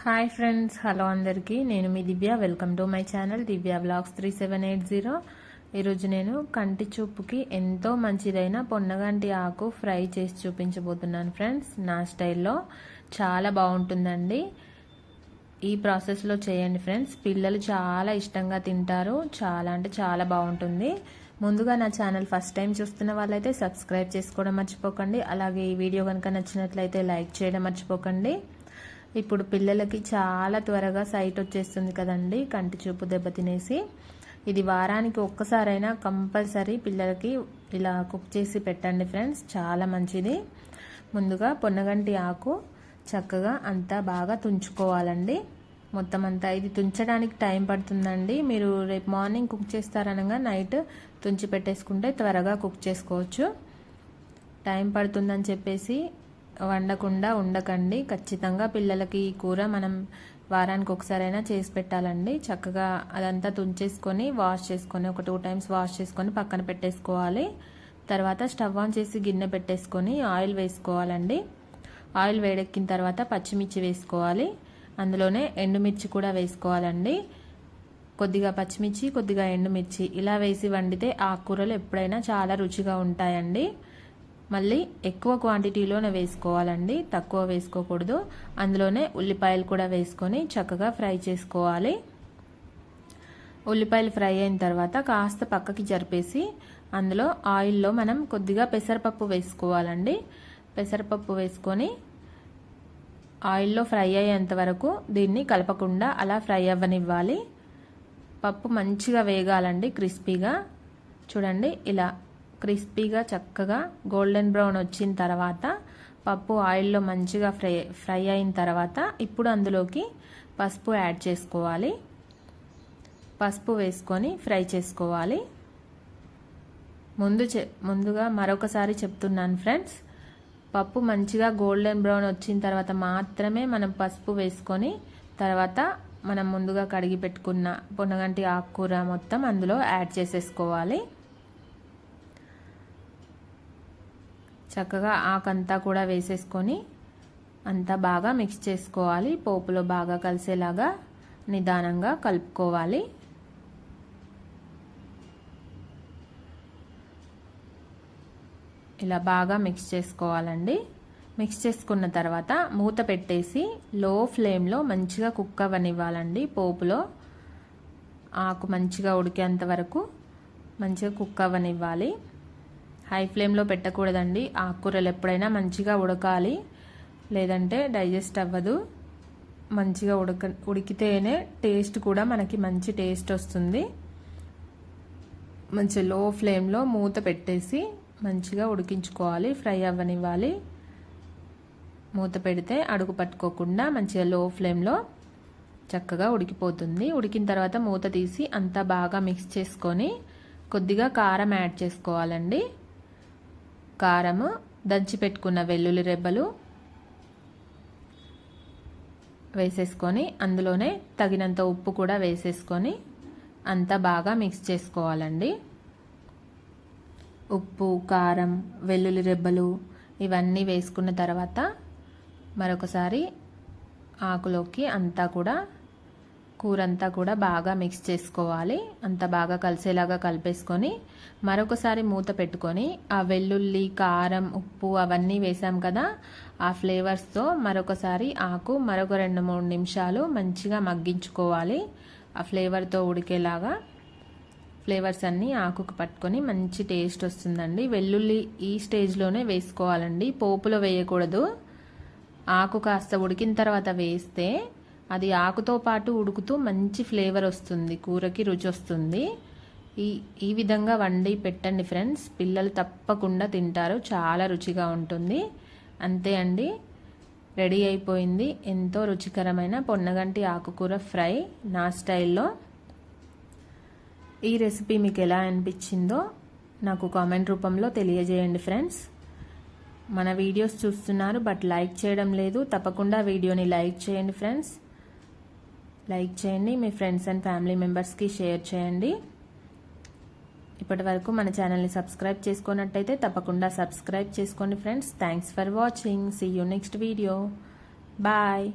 Hi friends hello అందరికీ. నేను మీ Divya. Welcome to my channel Divya blogs three seven eight zero ఈరోజు నేను కంటి చూపుకి ఎంతో మంచిదైన పొన్నగంటి ఆకు ఫ్రై చేసి చూపించబోతున్నాను ఫ్రెండ్స్ నా స్టైల్లో చాలా బాగుంటుందండి. ఈ ప్రాసెస్లో చేయండి ఫ్రెండ్స్ పిల్లలు చాలా ఇష్టంగా తింటారు. చాలా అంటే చాలా బాగుంటుంది. ముందుగా నా ఛానల్ ఫస్ట్ టైం చూస్తున్న వాళ్ళైతే సబ్స్క్రైబ్ చేసుకోవడం మర్చిపోకండి. అలాగే ఈ వీడియో కనుక నచ్చినట్లయితే లైక్ చేయడం మర్చిపోకండి. ఇప్పుడు పిల్లలకి చాలా త్వరగా సైట్ వచ్చేస్తుంది కదండి కంటి చూపు దెబ్బతినేసి ఇది వారానికి ఒక్కసారైనా కంపల్సరీ పిల్లలకి ఇలా కుక్ చేసి పెట్టండి ఫ్రెండ్స్ చాలా మంచిది. ముందుగా పొన్నగంటి ఆకు చక్కగా అంతా బాగా తుంచుకోవాలండి. మొత్తం అంతా ఇది తుంచడానికి టైం పడుతుందండి. మీరు రేపు మార్నింగ్ కుక్ చేస్తారనగా నైట్ తుంచి పెట్టేసుకుంటే త్వరగా కుక్ చేసుకోవచ్చు. టైం పడుతుందని చెప్పేసి వండకుండా ఉండకండి. ఖచ్చితంగా పిల్లలకి ఈ కూర మనం వారానికి ఒకసారైనా చేసి పెట్టాలండి. చక్కగా అదంతా తుంచేసుకొని వాష్ చేసుకొని ఒక టూ టైమ్స్ వాష్ చేసుకొని పక్కన పెట్టేసుకోవాలి. తర్వాత స్టవ్ ఆన్ చేసి గిన్నె పెట్టేసుకొని ఆయిల్ వేసుకోవాలండి. ఆయిల్ వేడెక్కిన తర్వాత పచ్చిమిర్చి వేసుకోవాలి. అందులోనే ఎండుమిర్చి కూడా వేసుకోవాలండి. కొద్దిగా పచ్చిమిర్చి కొద్దిగా ఎండుమిర్చి. ఇలా వేసి వండితే ఆకుకూరలు ఎప్పుడైనా చాలా రుచిగా ఉంటాయండి. మళ్ళీ ఎక్కువ క్వాంటిటీలోనే వేసుకోవాలండి. తక్కువ వేసుకోకూడదు. అందులోనే ఉల్లిపాయలు కూడా వేసుకొని చక్కగా ఫ్రై చేసుకోవాలి. ఉల్లిపాయలు ఫ్రై అయిన తర్వాత కాస్త పక్కకి జరిపేసి అందులో ఆయిల్లో మనం కొద్దిగా పెసరపప్పు వేసుకోవాలండి. పెసరపప్పు వేసుకొని ఆయిల్లో ఫ్రై అయ్యేంత వరకు దీన్ని కలపకుండా అలా ఫ్రై అవ్వనివ్వాలి. పప్పు మంచిగా వేగాలండి క్రిస్పీగా. చూడండి ఇలా క్రిస్పీగా చక్కగా గోల్డెన్ బ్రౌన్ వచ్చిన తర్వాత పప్పు ఆయిల్లో మంచిగా ఫ్రై ఫ్రై అయిన తర్వాత ఇప్పుడు అందులోకి పసుపు యాడ్ చేసుకోవాలి. పసుపు వేసుకొని ఫ్రై చేసుకోవాలి. ముందు చె ముందుగా మరొకసారి చెప్తున్నాను ఫ్రెండ్స్ పప్పు మంచిగా గోల్డెన్ బ్రౌన్ వచ్చిన తర్వాత మాత్రమే మనం పసుపు వేసుకొని తర్వాత మనం ముందుగా కడిగి పెట్టుకున్న పొన్నగంటి ఆకుకూర మొత్తం అందులో యాడ్ చేసేసుకోవాలి. చక్కగా ఆకంతా కూడా వేసేసుకొని అంతా బాగా మిక్స్ చేసుకోవాలి. పోపులో బాగా కలిసేలాగా నిదానంగా కలుపుకోవాలి. ఇలా బాగా మిక్స్ చేసుకోవాలండి. మిక్స్ చేసుకున్న తర్వాత మూత పెట్టేసి లో ఫ్లేమ్లో మంచిగా కుక్ అవ్వనివ్వాలండి పోపులో. ఆకు మంచిగా ఉడికేంత వరకు మంచిగా కుక్ అవ్వనివ్వాలి. హై ఫ్లేమ్లో పెట్టకూడదండి. ఆకుకూరలు ఎప్పుడైనా మంచిగా ఉడకాలి. లేదంటే డైజెస్ట్ అవ్వదు. మంచిగా ఉడక ఉడికితేనే టేస్ట్ కూడా మనకి మంచి టేస్ట్ వస్తుంది. మంచి లో ఫ్లేమ్లో మూత పెట్టేసి మంచిగా ఉడికించుకోవాలి. ఫ్రై అవ్వనివ్వాలి. మూత పెడితే అడుగు పట్టుకోకుండా మంచిగా లో ఫ్లేమ్లో చక్కగా ఉడికిపోతుంది. ఉడికిన తర్వాత మూత తీసి అంతా బాగా మిక్స్ చేసుకొని కొద్దిగా కారం యాడ్ చేసుకోవాలండి. కారము దంచి పెట్టుకున్న వెల్లుల్లి రెబ్బలు వేసేసుకొని అందులోనే తగినంత ఉప్పు కూడా వేసేసుకొని అంతా బాగా మిక్స్ చేసుకోవాలండి. ఉప్పు కారం వెల్లుల్లి రెబ్బలు ఇవన్నీ వేసుకున్న తర్వాత మరొకసారి ఆకులోకి అంతా కూడా కూర అంతా కూడా బాగా మిక్స్ చేసుకోవాలి. అంత బాగా కలిసేలాగా కలిపేసుకొని మరొకసారి మూత పెట్టుకొని ఆ వెల్లుల్లి కారం ఉప్పు అవన్నీ వేసాం కదా ఆ ఫ్లేవర్స్తో మరొకసారి ఆకు మరొక రెండు మూడు నిమిషాలు మంచిగా మగ్గించుకోవాలి. ఆ ఫ్లేవర్తో ఉడికేలాగా ఫ్లేవర్స్ అన్నీ ఆకుకు పట్టుకొని మంచి టేస్ట్ వస్తుందండి. వెల్లుల్లి ఈ స్టేజ్లోనే వేసుకోవాలండి. పోపులో వేయకూడదు. ఆకు కాస్త ఉడికిన తర్వాత వేస్తే అది ఆకుతో పాటు ఉడుకుతూ మంచి ఫ్లేవర్ వస్తుంది కూరకి రుచి వస్తుంది. ఈ ఈ విధంగా వండి పెట్టండి ఫ్రెండ్స్. పిల్లలు తప్పకుండా తింటారు చాలా రుచిగా ఉంటుంది. అంతే అండి రెడీ అయిపోయింది. ఎంతో రుచికరమైన పొన్నగంటి ఆకుకూర ఫ్రై నా స్టైల్లో. ఈ రెసిపీ మీకు ఎలా అనిపించిందో నాకు కామెంట్ రూపంలో తెలియజేయండి ఫ్రెండ్స్. మన వీడియోస్ చూస్తున్నారు బట్ లైక్ చేయడం లేదు. తప్పకుండా వీడియోని లైక్ చేయండి ఫ్రెండ్స్. లైక్ చేయండి మీ ఫ్రెండ్స్ అండ్ ఫ్యామిలీ మెంబర్స్కి షేర్ చేయండి. ఇప్పటి వరకు మన ఛానల్ని సబ్స్క్రైబ్ చేసుకున్నట్టయితే తప్పకుండా సబ్స్క్రైబ్ చేసుకోండి friends. Thanks for watching see you next video bye